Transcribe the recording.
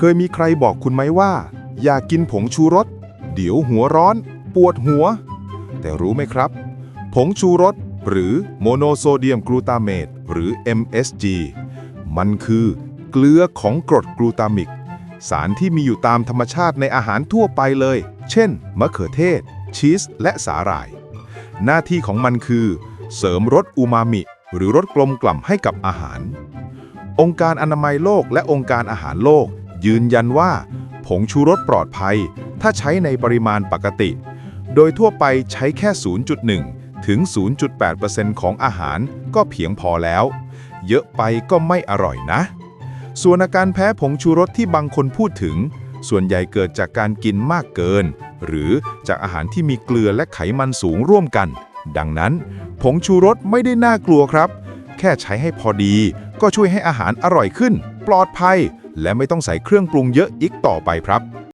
เคยมีใครบอกคุณไหมว่า อย่ากินผงชูรส เดี๋ยวหัวร้อน ปวดหัว แต่รู้ไหมครับ ผงชูรส หรือโมโนโซเดียมกลูตาเมตหรือ MSG มันคือเกลือของกรดกลูตามิก สารที่มีอยู่ตามธรรมชาติในอาหารทั่วไปเลย เช่น มะเขือเทศ ชีส และสาหร่าย หน้าที่ของมันคือ เสริมรสอูมามิ หรือรสกลมกล่ำให้กับอาหาร องค์การอนามัยโลกและองค์การอาหารโลก ยืนยันว่า ผงชูรสปลอดภัย ถ้าใช้ในปริมาณปกติ โดยทั่วไปใช้แค่ 0.1 ถึง 0.8%ของอาหารก็เพียงพอแล้ว เยอะไปก็ไม่อร่อยนะ ส่วนอาการแพ้ผงชูรสที่บางคนพูดถึง ส่วนใหญ่เกิดจากการกินมากเกิน หรือจากอาหารที่มีเกลือและไขมันสูงร่วมกัน ดังนั้น ผงชูรสไม่ได้น่ากลัวครับ แค่ใช้ให้พอดี ก็ช่วยให้อาหารอร่อยขึ้น ปลอดภัย และไม่ต้องใส่เครื่องปรุงเยอะอีกต่อไปครับ